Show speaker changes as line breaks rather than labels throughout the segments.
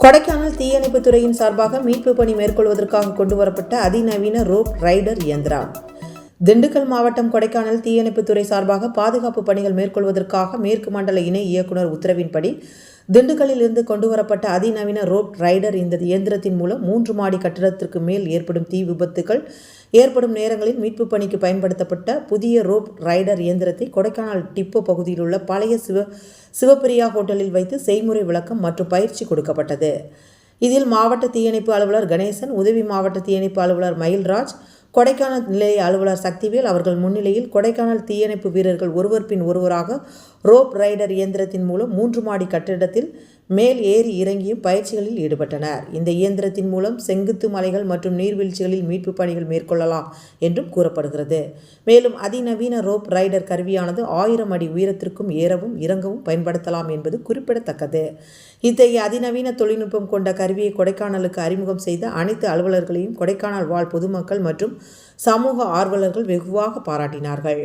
கொடைக்கானல் தீயணைப்புத் துறையின் சார்பாக மீட்பு பணி மேற்கொள்வதற்காக கொண்டுவரப்பட்ட அதிநவீன ரோப் ரைடர் இயந்திரம். திண்டுக்கல் மாவட்டம் கொடைக்கானல் தீயணைப்புத்துறை சார்பாக பாதுகாப்பு பணிகள் மேற்கொள்வதற்காக மேற்கு மண்டல இணை இயக்குனர் உத்தரவின்படி திண்டுக்கல்லில் இருந்து கொண்டுவரப்பட்ட அதிநவீன ரோப் ரைடர் இந்த இயந்திரத்தின் மூலம் மூன்று மாடி கட்டிடத்திற்கு மேல் ஏற்படும் தீ விபத்துகள் ஏற்படும் நேரங்களில் மீட்பு பணிக்கு பயன்படுத்தப்பட்ட புதிய ரோப் ரைடர் இயந்திரத்தை கொடைக்கானல் டிப்போ பகுதியில் உள்ள பழைய சிவ சிவப்பிரியா ஹோட்டலில் வைத்து செய்முறை விளக்கம் மற்றும் பயிற்சி கொடுக்கப்பட்டது. இதில் மாவட்ட தீயணைப்பு அலுவலர் கணேசன் உதவி மாவட்ட தீயணைப்பு அலுவலர் மயில்ராஜ் கொடைக்கானல் நிலைய அலுவலர் சக்திவேல் அவர்கள் முன்னிலையில் கொடைக்கானல் தீயணைப்பு வீரர்கள் ஒருவர் பின் ஒருவராக ரோப் ரைடர் இயந்திரத்தின் மூலம் மூன்று மாடி கட்டிடத்தில் மேல் ஏறி இறங்கியும் பயிற்சிகளில் ஈடுபட்டனர். இந்த இயந்திரத்தின் மூலம் செங்குத்து மலைகள் மற்றும் நீர்வீழ்ச்சிகளில் மீட்பு பணிகள் மேற்கொள்ளலாம் என்றும் கூறப்படுகிறது. மேலும் அதிநவீன ரோப் ரைடர் கருவியானது ஆயிரம் அடி உயரத்திற்கும் ஏறவும் இறங்கவும் பயன்படுத்தலாம் என்பது குறிப்பிடத்தக்கது. இத்தகைய அதிநவீன தொழில்நுட்பம் கொண்ட கருவியை கொடைக்கானலுக்கு அறிமுகம் செய்த அனைத்து அலுவலர்களையும் கொடைக்கானல் வாழ் பொதுமக்கள் மற்றும் சமூக ஆர்வலர்கள் வெகுவாக பாராட்டினார்கள்.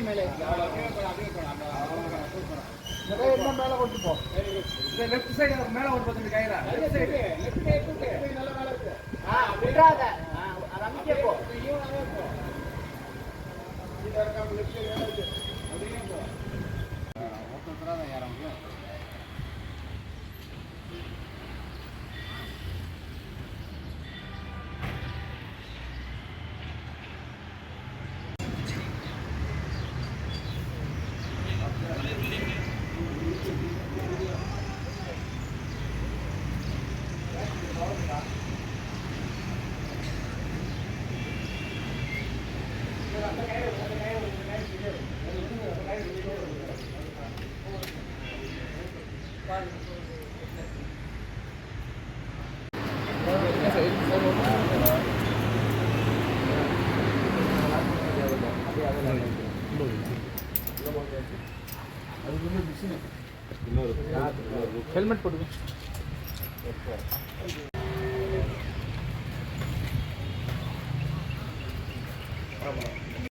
மேல லைட்டா ஆ போதும் தம்பி இந்த கை போ
லெஃப்ட் சைடு
அங்கே போ